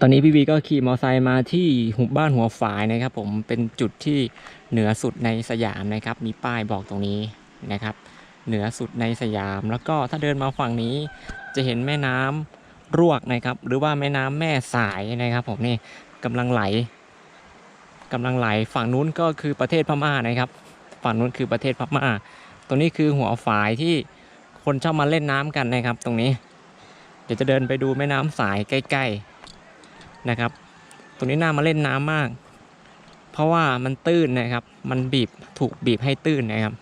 ตอนนี้พี่วีก็ขี่มอเตอร์ไซค์มาที่หุบบ้านหัวฝายนะครับ ผมเป็นจุดที่เหนือสุดในสยามนะครับ มีป้ายบอกตรงนี้นะครับ เหนือสุดในสยาม แล้วก็ถ้าเดินมาฝั่งนี้จะเห็นแม่น้ำรวกนะครับ หรือว่าแม่น้ำแม่สายนะครับ ผมนี่กำลังไหลกำลังไหลฝั่งนู้นก็คือประเทศพม่านะครับ ฝั่งนู้นคือประเทศพม่า ตรงนี้คือหัวฝายที่คนชอบมาเล่นน้ำกันนะครับ ตรงนี้ เดี๋ยวจะเดินไปดูแม่น้ำสายใกล้ ๆ นะครับ ตรงนี้น่ามาเล่นน้ำมาก เพราะว่ามันตื้นนะครับ มันบีบถูกบีบให้ตื้นนะครับ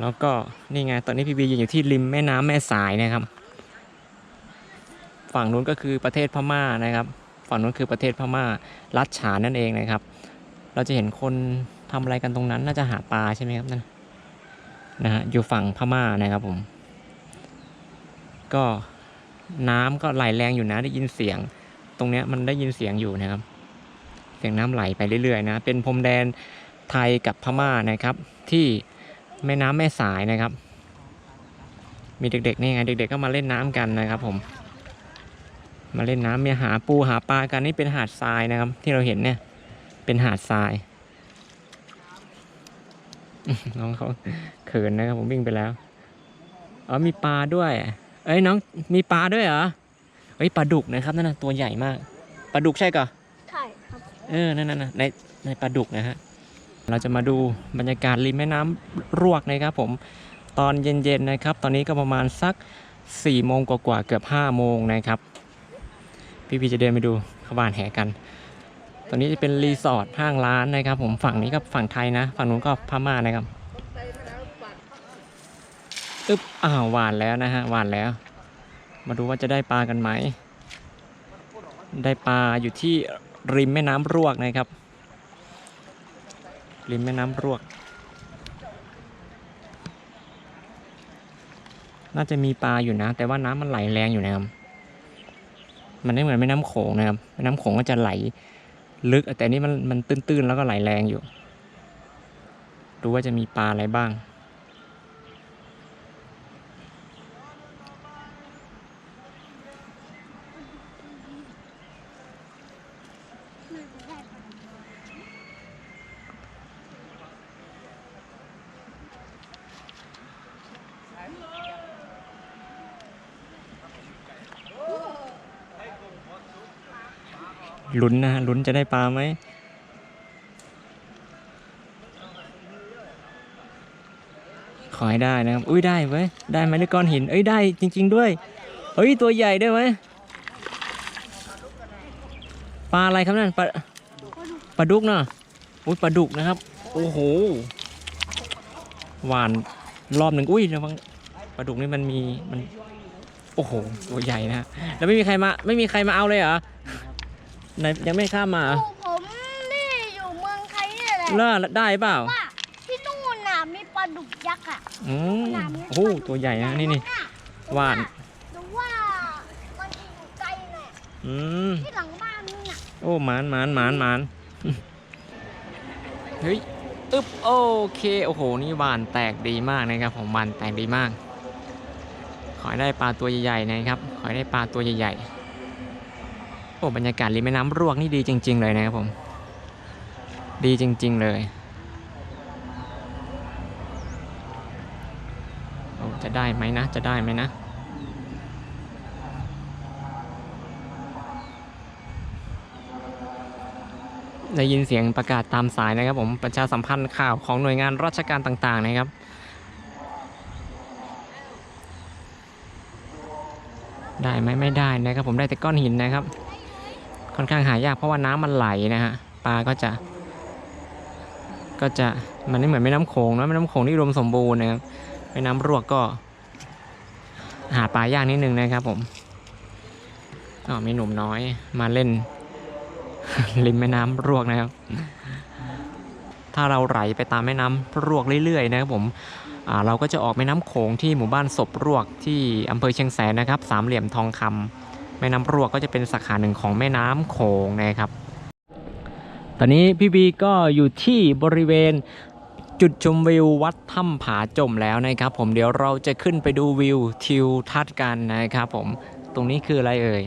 แล้วก็นี่ไงตอนนี้พี่บียืนอยู่ที่ริมแม่น้ำแม่สายนะครับ ฝั่งนู้นก็คือประเทศพม่านะครับ ฝั่งนู้นคือประเทศพม่ารัชฉานนั่นเองนะครับ เราจะเห็นคนทำอะไรกันตรงนั้นน่าจะหาปลาใช่ไหมครับนั่นนะฮะอยู่ฝั่งพม่านะครับผม ก็น้ำก็ไหลแรงอยู่นะได้ยินเสียง ตรงเนี้ยมันได้ยินเสียงอยู่นะครับ เสียงน้ำไหลไปเรื่อยๆนะ เป็นพรมแดนไทยกับพม่านะครับ ที่แม่น้ำแม่สายนะครับ มีเด็กๆนี่ไงเด็กๆก็มาเล่นน้ำกันนะครับ ผม มาเล่นน้ำมีหาปูหาปลากันนี่เป็นหาดทรายนะครับ ที่เราเห็นเนี่ย เป็นหาดทรายน้องเขาเขินนะครับผมวิ่งไปแล้วอ๋อมีปลาด้วย เอ้ยน้องมีปลาด้วยเหรอ เอ้ยปลาดุกนะครับนั่นน่ะตัวใหญ่มากปลาดุกใช่ก่ะใช่ครับเออนั่นน่ะในในปลาดุกนะฮะเราจะมาดูบรรยากาศริมแม่น้ำรวกนะครับ ผมตอนเย็นๆนะครับ ตอนนี้ก็ประมาณสัก4ี่โมงกว่าๆเกือบ5้าโมงนะครับ พี่พีจะเดินไปดูขบานแห่กันตอนนี้จะเป็นรีสอร์ทห้างร้านนะครับ ผมฝั่งนี้ก็ฝั่งไทยนะ ฝั่งนู้นก็พม่านะครับอึ๊บอ้าวหวานแล้วนะฮะหวานแล้ว มาดูว่าจะได้ปลากันไหม ได้ปลาอยู่ที่ริมแม่น้ำรวกนะครับ ริมแม่น้ำรวก น่าจะมีปลาอยู่นะ แต่ว่าน้ำมันไหลแรงอยู่นะครับ มันไม่เหมือนแม่น้ำโขงนะครับ แม่น้ำโขงก็จะไหลลึก แต่นี่มันมันตื้นๆแล้วก็ไหลแรงอยู่ ดูว่าจะมีปลาอะไรบ้าง ลุ้นนะฮะลุ้นจะได้ปลาไหมขอให้ได้นะครับ อุ้ยได้เว้ย ได้ไหมในก้อนหิน เอ้ยได้จริง ๆ ด้วย เฮ้ยตัวใหญ่ได้ไหม ปลาอะไรครับนั่นปลาปลาดุกเนาะอุ้ยปลาดุกนะครับ โอ้โหหวานรอบหนึ่งอุ้ยระวังปลาดุกนี่มันมีมันโอ้โหตัวใหญ่นะฮะแล้วไม่มีใครมาไม่มีใครมาเอาเลยเหรอไหนยังไม่ข้ามมาเหรอลูกผมนี่อยู่เมืองไทยนี่แหละเล่าได้เปล่าว่าที่นู่นน่ะมีปลาดุกยักษ์อะอืมโอ้โหตัวใหญ่นะนี่นี่หวานหรือว่ามันอยู่ไกลน่ะอืมที่หลังบ้านนี่น่ะ โอ้หมานหมานหมานหมานเฮ้ยอึ๊บโอเค โอ้โห นี่หวานแตกดีมากนะครับผมหวานแตกดีมาก ขอได้ปลาตัวใหญ่ๆนะครับ ขอได้ปลาตัวใหญ่ๆ โอ้บรรยากาศริมแม่น้ำรวกนี่ดีจริง ๆ เลยนะครับผม ดีจริง ๆ เลยโอ้จะได้ไหมนะ จะได้ไหมนะ ได้ยินเสียงประกาศตามสายนะครับผมประชาสัมพันธ์ข่าวของหน่วยงานราชการต่างๆนะครับ ได้ไหมไม่ได้นะครับผมได้แต่ก้อนหินนะครับ ค่อนข้างหายากเพราะว่าน้ำมันไหลนะฮะปลาก็จะ ก็จะมันไม่เหมือนแม่น้ำโขงนะแม่น้ำโขงที่อุดมสมบูรณ์นะครับแม่น้ำรวกก็ หาปลายากนิดนึงนะครับผมอ๋อมีหนุ่มน้อยมาเล่น ริมแม่น้ำรวกนะครับ ถ้าเราไหลไปตามแม่น้ำรวกเรื่อยๆนะครับผมเราก็จะออกแม่น้ำโขงที่หมู่บ้านศพรวกที่อำเภอเชียงแสนนะครับสามเหลี่ยมทองคำแม่น้ำรวกก็จะเป็นสาขาหนึ่งของแม่น้ำโขงนะครับ ตอนนี้พี่บีก็อยู่ที่บริเวณจุดชมวิววัดถ้ำผาจมแล้วนะครับ ผมเดี๋ยวเราจะขึ้นไปดูวิวทิวทัศน์กันนะครับ ผมตรงนี้คืออะไรเอ่ย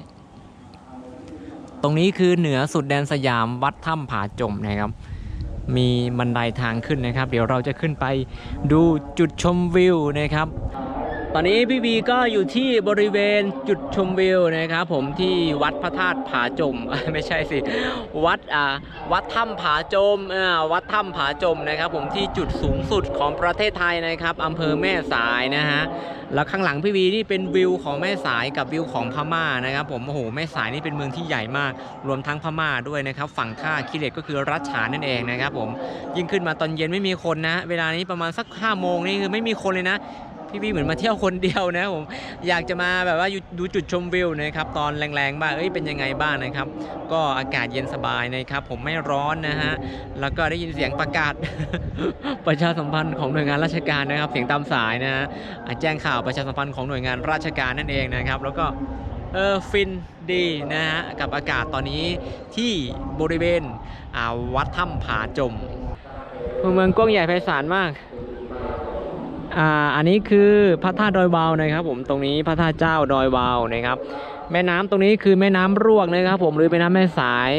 ตรงนี้คือเหนือสุดแดนสยามวัดถ้ำผาจมนะครับ มีบันไดทางขึ้นนะครับ เดี๋ยวเราจะขึ้นไปดูจุดชมวิวนะครับ ตอนนี้พี่บีก็อยู่ที่บริเวณจุดชมวิวนะครับผมที่วัดพระธาตุผาจม ไม่ใช่สิ วัดอ่าวัดถ้ำผาจมอ่าวัดถ้ำผาจมนะครับ ผมที่จุดสูงสุดของประเทศไทยนะครับอำเภอแม่สายนะฮะแล้วข้างหลังพี่บีนี่เป็นวิวของแม่สายกับวิวของพม่านะครับ ผมโอ้โหแม่สายนี่เป็นเมืองที่ใหญ่มาก รวมทั้งพม่าด้วยนะครับ ฝั่งท่าคิเลตก็คือรัชฉานนั่นเองนะครับ ผมยิ่งขึ้นมาตอนเย็นไม่มีคนนะ เวลานี้ประมาณสัก5้าโมงนี่คือไม่มีคนเลยนะ พี่พี่เหมือนมาเที่ยวคนเดียวนะผมอยากจะมาแบบว่าดูจุดชมวิวนะครับตอนแรงๆบ้างเอ้ยเป็นยังไงบ้างนะครับ ก็อากาศเย็นสบายนะครับผมไม่ร้อนนะฮะแล้วก็ได้ยินเสียงประกาศ ประชาสัมพันธ์ของหน่วยงานราชการนะครับ เสียงตามสายนะฮะแจ้งข่าวประชาสัมพันธ์ของหน่วยงานราชการนั่นเองนะครับ แล้วก็เออฟินดีนะฮะกับอากาศตอนนี้ที่บริเวณวัดถ้ำผาจม เมืองกว้างใหญ่ไพศาลมาก อ่าอันนี้คือพระธาตุดอยวาวนะครับ ผมตรงนี้พระธาตุเจ้าดอยวาวนะครับ แม่น้ำตรงนี้คือแม่น้ำรวกนะครับ ผมหรือแม่น้ำแม่สาย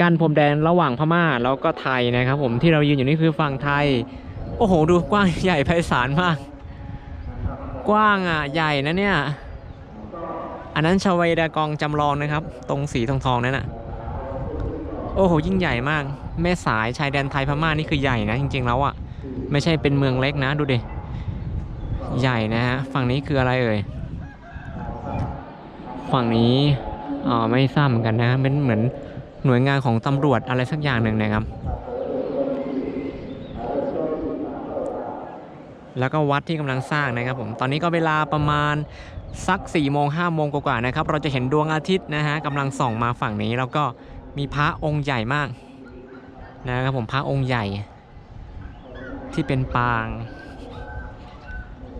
กั้นพรมแดนระหว่างพม่าแล้วก็ไทยนะครับ ผมที่เรายืนอยู่นี่คือฝั่งไทย โอ้โห ดูกว้างใหญ่ไพศาลมาก กว้างอะใหญ่นะเนี่ย อันนั้นชเวดากองจำลองนะครับ ตรงสีทองทองนั่นน่ะโอ้โห ยิ่งใหญ่มาก แม่สายชายแดนไทยพม่านี่คือใหญ่นะจริงๆแล้วอะ ไม่ใช่เป็นเมืองเล็กนะดูดิ ใหญ่นะฮะ ฝั่งนี้คืออะไรเอ่ย ฝั่งนี้อ๋อไม่ทราบเหมือนกันนะเป็นเหมือนหน่วยงานของตำรวจอะไรสักอย่างหนึ่งนะครับ แล้วก็วัดที่กำลังสร้างนะครับผม ตอนนี้ก็เวลาประมาณสัก4ี่โมงห้าโมงกว่าๆนะครับ เราจะเห็นดวงอาทิตย์นะฮะกำลังส่องมาฝั่งนี้ แล้วก็มีพระองค์ใหญ่มากนะครับผมพระองค์ใหญ่ที่เป็นปาง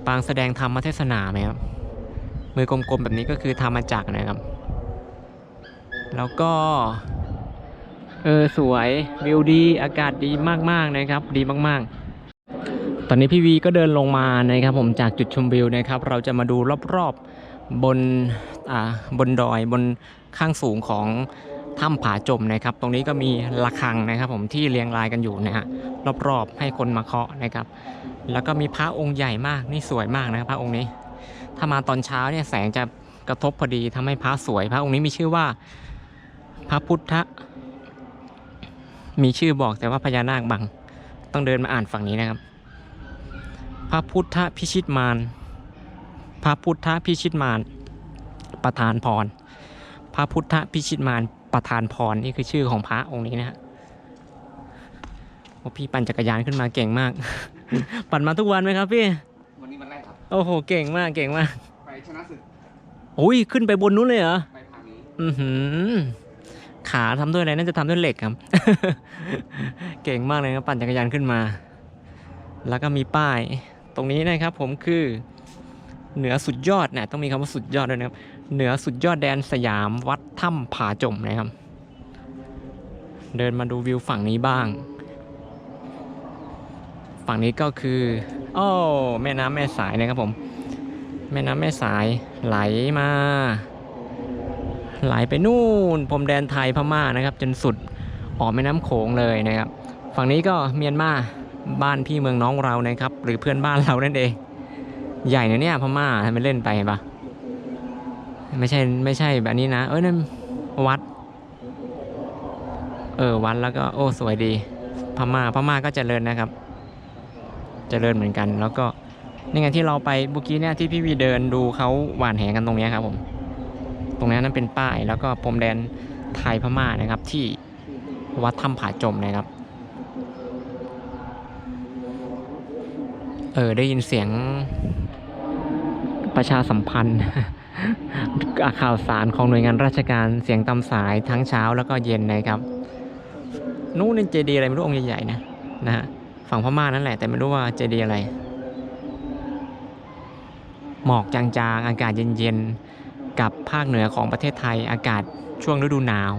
ปางแสดงธรรมเทศนาไหมครับ มือกลมๆแบบนี้ก็คือธรรมจักรนะครับ แล้วก็ เออสวยวิวดีอากาศดีมากๆนะครับ ดีมากๆ ตอนนี้พี่วีก็เดินลงมานะครับ ผมจากจุดชมวิวนะครับ เราจะมาดูรอบๆบนอ่าบนดอยบนข้างสูงของถ้ำผาจมนะครับ ตรงนี้ก็มีระฆังนะครับ ผมที่เรียงรายกันอยู่นะฮะรอบๆให้คนมาเคาะนะครับ แล้วก็มีพระองค์ใหญ่มากนี่สวยมากนะครับพระองค์นี้ ถ้ามาตอนเช้าเนี่ยแสงจะกระทบพอดีทำให้พระสวย พระองค์นี้มีชื่อว่า พระพุทธ มีชื่อบอกแต่ว่าพญานาคบัง ต้องเดินมาอ่านฝั่งนี้นะครับ พระพุทธพิชิตมารพระพุทธพิชิตมารประธานพร พระพุทธพิชิตมารประธานพรนี่คือชื่อของพระองค์นี้นะฮะพี่ปั่นจักรยานขึ้นมาเก่งมาก ปั่นมาทุกวันไหมครับพี่ วันนี้วันแรกครับ โอ้โห เก่งมาก เก่งมาก ไปชนะศึกอุ้ย ขึ้นไปบนนู้นเลยเหรอ ไปทางนี้ อือหือ ขาทำด้วยอะไรน่าจะทำด้วยเหล็กครับ เก่งมากเลยครับปั่นจักรยานขึ้นมา แล้วก็มีป้าย ตรงนี้นะครับผมคือ เหนือสุดยอดนะต้องมีคำว่าสุดยอดด้วยนะครับ เหนือสุดยอดแดนสยามวัดถ้ำผาจมนะครับ เดินมาดูวิวฝั่งนี้บ้าง ฝั่งนี้ก็คือโอ้แม่น้ำแม่สายนะครับผม แม่น้ำแม่สายไหลมา ไหลไปนู่นพรมแดนไทยพม่านะครับ จนสุดออกแม่น้ำโขงเลยนะครับ ฝั่งนี้ก็เมียนมาบ้านพี่เมืองน้องเรานะครับ หรือเพื่อนบ้านเรานั่นเอง ใหญ่นะเนี่ยพม่าทำไมเล่นไปเห็นปะไม่ใช่ไม่ใช่แบบนี้นะ เอ้ยนั่นวัด เออวัดแล้วก็โอ้สวยดี พม่าพม่าก็เจริญนะครับ เจริญเหมือนกัน แล้วก็นี่ไงที่เราไปเมื่อกี้เนี่ยที่พี่วีเดินดูเขาหวานแหกันตรงนี้ครับผมตรงนั้นนั้นเป็นป้ายแล้วก็พรมแดนไทยพม่านะครับ ที่วัดถ้ำผาจมนะครับเออได้ยินเสียงประชาสัมพันธ์ ข่าวสารของหน่วยงานราชการเสียงตามสายทั้งเช้าแล้วก็เย็นนะครับ นู่นนี่เจดีย์อะไรไม่รู้องค์ใหญ่ๆนะนะฮะ ฝั่งพม่านั่นแหละ แต่ไม่รู้ว่าเจดีย์อะไร หมอกจางๆ อากาศเย็นๆ กับภาคเหนือของประเทศไทยอากาศช่วงฤดูหนาว